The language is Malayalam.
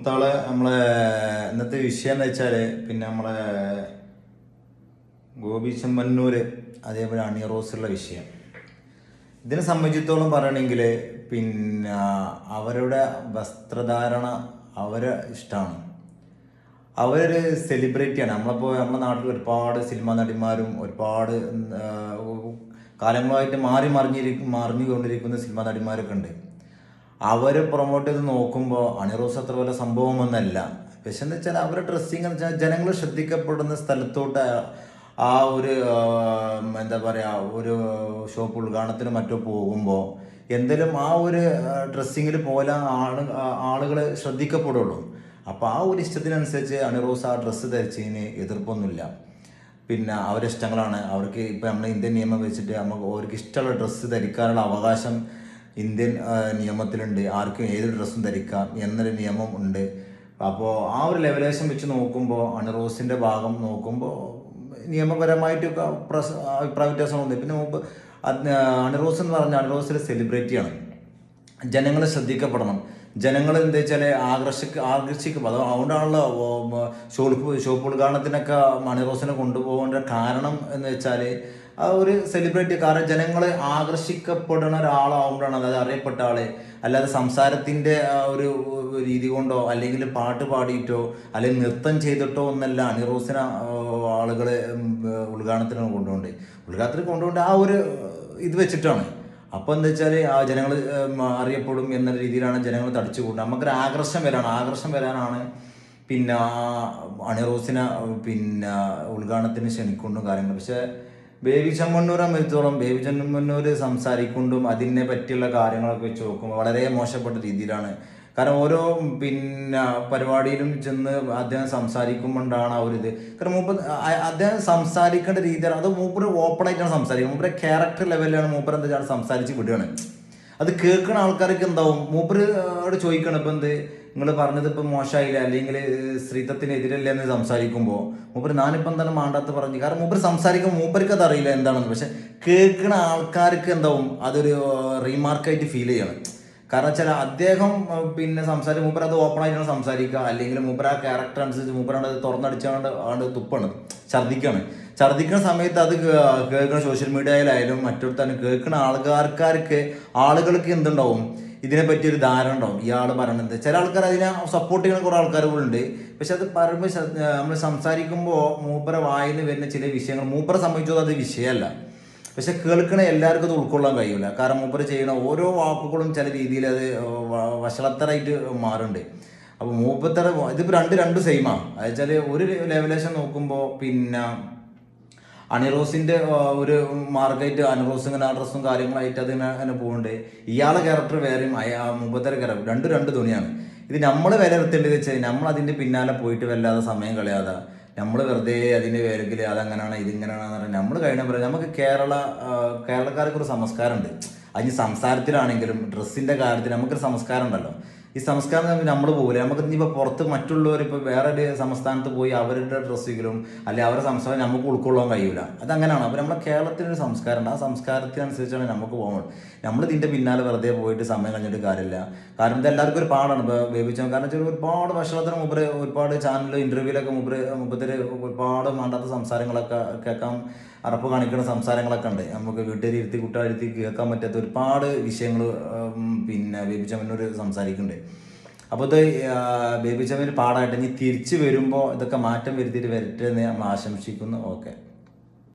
മുത്താളെ നമ്മളെ ഇന്നത്തെ വിഷയം എന്ന് വെച്ചാൽ പിന്നെ നമ്മളെ ഗോപി ചെമ്മന്നൂര് അതേപോലെ അണിയറോസുള്ള വിഷയം. ഇതിനെ സംബന്ധിച്ചിടത്തോളം പറയണമെങ്കിൽ പിന്നെ അവരുടെ വസ്ത്രധാരണ അവരെ ഇഷ്ടമാണ് അവരൊരു സെലിബ്രിറ്റിയാണ്. നമ്മളിപ്പോൾ നമ്മുടെ നാട്ടിൽ ഒരുപാട് സിനിമാ നടിമാരും ഒരുപാട് കാലങ്ങളായിട്ട് മാറി മറിഞ്ഞിരിക്കും മറിഞ്ഞുകൊണ്ടിരിക്കുന്ന സിനിമാ നടിമാരൊക്കെ ഉണ്ട്. അവർ പ്രൊമോട്ട് ചെയ്ത് നോക്കുമ്പോൾ അണിറോസ് അത്ര പോലെ സംഭവമൊന്നല്ല പക്ഷെ എന്ന് വെച്ചാൽ അവരുടെ ഡ്രസ്സിങ് എന്ന് വെച്ചാൽ ജനങ്ങൾ ശ്രദ്ധിക്കപ്പെടുന്ന സ്ഥലത്തോട്ട് ആ ഒരു എന്താ പറയുക ഒരു ഷോപ്പ് ഉദ്ഘാടനത്തിന് മറ്റോ പോകുമ്പോൾ എന്തെങ്കിലും ആ ഒരു ഡ്രസ്സിങ്ങിൽ പോലെ ആൾ ആളുകൾ ശ്രദ്ധിക്കപ്പെടുള്ളൂ. അപ്പോൾ ആ ഒരു ഇഷ്ടത്തിനനുസരിച്ച് അണിറോസ് ആ ഡ്രസ്സ് ധരിച്ചതിന് എതിർപ്പൊന്നുമില്ല. പിന്നെ അവരുടെ ഇഷ്ടങ്ങളാണ്. അവർക്ക് ഇപ്പം നമ്മൾ ഇന്ത്യൻ നിയമം വെച്ചിട്ട് നമുക്ക് അവർക്ക് ഇഷ്ടമുള്ള ഡ്രസ്സ് ധരിക്കാനുള്ള അവകാശം ഇന്ത്യൻ നിയമത്തിലുണ്ട്. ആർക്കും ഏത് ഡ്രസ്സും ധരിക്കാം എന്നൊരു നിയമം ഉണ്ട്. അപ്പോൾ ആ ഒരു ലെവലേഷൻ വെച്ച് നോക്കുമ്പോൾ അണിറോസിന്റെ ഭാഗം നോക്കുമ്പോൾ നിയമപരമായിട്ടൊക്കെ പ്രസ് അഭിപ്രായ വ്യത്യാസമുണ്ട് പിന്നെ മുമ്പ് അണുറോസ് എന്ന് പറഞ്ഞാൽ അണുറോസിൽ സെലിബ്രിറ്റിയാണ് ജനങ്ങൾ ശ്രദ്ധിക്കപ്പെടണം. ജനങ്ങൾ എന്താ വെച്ചാൽ ആകർഷിക്ക ആകർഷിക്കും. അത് അതുകൊണ്ടാണല്ലോ ഷോപ്പ് ഷോപ്പ് ഉദ്ഘാടനത്തിനൊക്കെ മണിറോസിനെ കൊണ്ടുപോകേണ്ട കാരണം എന്ന് വെച്ചാൽ ആ ഒരു സെലിബ്രിറ്റി കാരണം ജനങ്ങൾ ആകർഷിക്കപ്പെടുന്ന ഒരാളാവുമ്പോഴാണ് അതായത് അറിയപ്പെട്ട ആൾ. അല്ലാതെ സംസാരത്തിന്റെ ഒരു രീതി കൊണ്ടോ അല്ലെങ്കിൽ പാട്ട് പാടിയിട്ടോ അല്ലെങ്കിൽ നൃത്തം ചെയ്തിട്ടോ ഒന്നല്ല അനിറോസിന ആളുകളെ ഉദ്ഘാടനത്തിന് കൊണ്ടുപോകേണ്ടത്. ഉദ്ഘാടനത്തിന് കൊണ്ടുപോകേണ്ട ആ ഒരു ഇത് വെച്ചിട്ടാണ്. അപ്പോൾ എന്താ വെച്ചാൽ ആ ജനങ്ങൾ അറിയപ്പെടും എന്ന രീതിയിലാണ് ജനങ്ങൾ തടിച്ചു കൂടുന്നത് നമുക്കൊരു ആകർഷം വരാണ്. ആകർഷം വരാനാണ് പിന്നെ അണിറോസിനെ പിന്നെ ഉദ്ഘാടനത്തിന് ക്ഷണിക്കൊണ്ടും കാര്യങ്ങൾ പക്ഷേ ബേബി ചെമ്മണ്ണൂരെ സംബന്ധിച്ചോളം ബേബി ചെമ്മണ്ണൂർ സംസാരിക്കൊണ്ടും അതിനെ പറ്റിയുള്ള കാര്യങ്ങളൊക്കെ വെച്ച് നോക്കുമ്പോൾ വളരെ മോശപ്പെട്ട രീതിയിലാണ്. കാരണം ഓരോ പിന്നെ പരിപാടിയിലും ചെന്ന് അദ്ദേഹം സംസാരിക്കുമ്പോണ്ടാണ് ആ ഒരു ഇത്. കാരണം മൂപ്പർ അദ്ദേഹം സംസാരിക്കേണ്ട രീതിയാണ്. അത് മൂപ്പർ ഓപ്പൺ ആയിട്ടാണ് സംസാരിക്കുന്നത്. മൂപ്പർ ക്യാരക്ടർ ലെവലിലാണ് മൂപ്പർ എന്താ സംസാരിച്ച് വിടുകയാണ് അത് കേൾക്കുന്ന ആൾക്കാർക്ക് എന്താവും? മൂപ്പരോട് ചോദിക്കണം. ഇപ്പം എന്ത്? നിങ്ങൾ പറഞ്ഞത് ഇപ്പം മോശമായില്ല? അല്ലെങ്കിൽ സ്ത്രീത്വത്തിനെതിരല്ല എന്ന് സംസാരിക്കുമ്പോൾ മൂപ്പർ ഞാനിപ്പം എന്താണ് മാണ്ടാത്ത പറഞ്ഞു. കാരണം മൂപ്പർ സംസാരിക്കുമ്പോൾ മൂപ്പർക്ക് അത് അറിയില്ല എന്താണെന്ന്. പക്ഷെ കേൾക്കുന്ന ആൾക്കാർക്ക് എന്താവും? അതൊരു റീമാർക്കായിട്ട് ഫീൽ ചെയ്യണം. കാരണം വെച്ചാൽ അദ്ദേഹം പിന്നെ സംസാരിച്ച് മൂപ്പർ അത് ഓപ്പൺ ആയിട്ടാണ് സംസാരിക്കുക. അല്ലെങ്കിൽ മൂപ്പർ ആ ക്യാരക്ടർ അനുസരിച്ച് മൂപ്പറാണ് അത് തുറന്നടിച്ചാണ്ട് ആണ്ട് തുപ്പാണ്. ഛർദ്ദിക്കാണ്. ഛർദ്ദിക്കുന്ന സമയത്ത് അത് കേൾക്കുന്ന സോഷ്യൽ മീഡിയയിലായാലും മറ്റൊരുത്താണ് കേൾക്കുന്ന ആൾക്കാർക്ക് ആളുകൾക്ക് എന്തുണ്ടാവും? ഇതിനെ പറ്റി ഒരു ധാരണ ഉണ്ടാവും. ഇയാൾ പറയണത് ചില ആൾക്കാർ അതിനെ സപ്പോർട്ട് ചെയ്യുന്ന കുറേ ആൾക്കാർ കൂടെ ഉണ്ട്. പക്ഷെ അത് പറയുമ്പോൾ നമ്മൾ സംസാരിക്കുമ്പോൾ മൂപ്പര വായിൽ വരുന്ന ചില വിഷയങ്ങൾ മൂപ്പരെ സംബന്ധിച്ചത് അത് വിഷയമല്ല. പക്ഷെ കേൾക്കണ എല്ലാവർക്കും അത് ഉൾക്കൊള്ളാൻ കഴിയില്ല കാരണം മൂപ്പര് ചെയ്യണ ഓരോ വാക്കുകളും ചില രീതിയിൽ അത് വഷളത്തരായിട്ട് മാറുന്നുണ്ട് അപ്പോൾ മൂപ്പത്തറ ഇതിപ്പോൾ രണ്ട് രണ്ട് സെയിമാ അതെച്ചാൽ ഒരു ലെവലേഷൻ നോക്കുമ്പോൾ പിന്നെ അണിറോസിന്റെ ഒരു മാർക്കായിട്ട് അനിറോസ് ഇങ്ങനെ അഡ്രസ്സും കാര്യങ്ങളായിട്ട് അത് അങ്ങനെ പോകുന്നുണ്ട് ഇയാളെ ക്യാരക്ടർ വേറെയും മുമ്പത്തെ ക്യാരക്ടർ രണ്ട് രണ്ട് തുണിയാണ് ഇത് നമ്മൾ വിലയിരുത്തേണ്ടത് വെച്ചാൽ നമ്മൾ അതിന്റെ പിന്നാലെ പോയിട്ട് വല്ലാതെ സമയം കളയാതെ. നമ്മൾ വെറുതെ അതിന്റെ പേരെങ്കിൽ അതങ്ങനെയാണ് ഇതിങ്ങനെയാണെന്ന് പറഞ്ഞാൽ നമ്മൾ കഴിഞ്ഞ പറയാം നമുക്ക് കേരള കേരളക്കാർക്ക് ഒരു സംസ്കാരമുണ്ട്. അതിന് സംസാരത്തിലാണെങ്കിലും ഡ്രസ്സിന്റെ കാര്യത്തിൽ നമുക്കൊരു സംസ്കാരം ഉണ്ടല്ലോ ഈ സംസ്കാരം നമ്മൾ പോകില്ല നമുക്ക് ഇനിയിപ്പോൾ പുറത്ത് മറ്റുള്ളവർ ഇപ്പോൾ വേറെ ഒരു സംസ്ഥാനത്ത് പോയി അവരുടെ ഡ്രസ്സുകളും അല്ലെങ്കിൽ അവരുടെ സംസ്കാരം നമുക്ക് ഉൾക്കൊള്ളാൻ കഴിയില്ല അതങ്ങനെയാണ് അപ്പോൾ നമ്മുടെ കേരളത്തിനൊരു സംസ്കാരമുണ്ട്. ആ സംസ്കാരത്തിനനുസരിച്ചാണ് നമുക്ക് പോകുന്നത് നമ്മൾ ഇതിന്റെ പിന്നാലെ വെറുതെ പോയിട്ട് സമയം കഴിഞ്ഞിട്ട് കാര്യമില്ല. കാരണം ഇത് എല്ലാവർക്കും ഒരു പാടാണ്. ഇപ്പോൾ വേവിച്ചു കാരണം വെച്ചാൽ ഒരുപാട് ഭക്ഷണത്തിന് മുമ്പ് ഒരുപാട് ചാനൽ ഇന്റർവ്യൂലൊക്കെ മുമ്പ് മുമ്പത്തിൽ ഒരുപാട് വേണ്ടാത്ത സംസാരങ്ങളൊക്കെ കേൾക്കാൻ അറപ്പ് കാണിക്കുന്ന സംസാരങ്ങളൊക്കെ ഉണ്ട്. നമുക്ക് വീട്ടിലിരുത്തി കുട്ടികളിരുത്തി കേൾക്കാൻ പറ്റാത്ത ഒരുപാട് വിഷയങ്ങൾ പിന്നെ ചമ്മന്നൂർ സംസാരിക്കുന്നുണ്ട്. അപ്പോൾ ഇത് ബേബി ജമീൽ പാടായിട്ട് ഇനി തിരിച്ചു വരുമ്പോൾ ഇതൊക്കെ മാറ്റം വരുത്തിയിട്ട് വരട്ടെ എന്ന് നമ്മൾ ആശംസിക്കുന്നു. ഓക്കെ.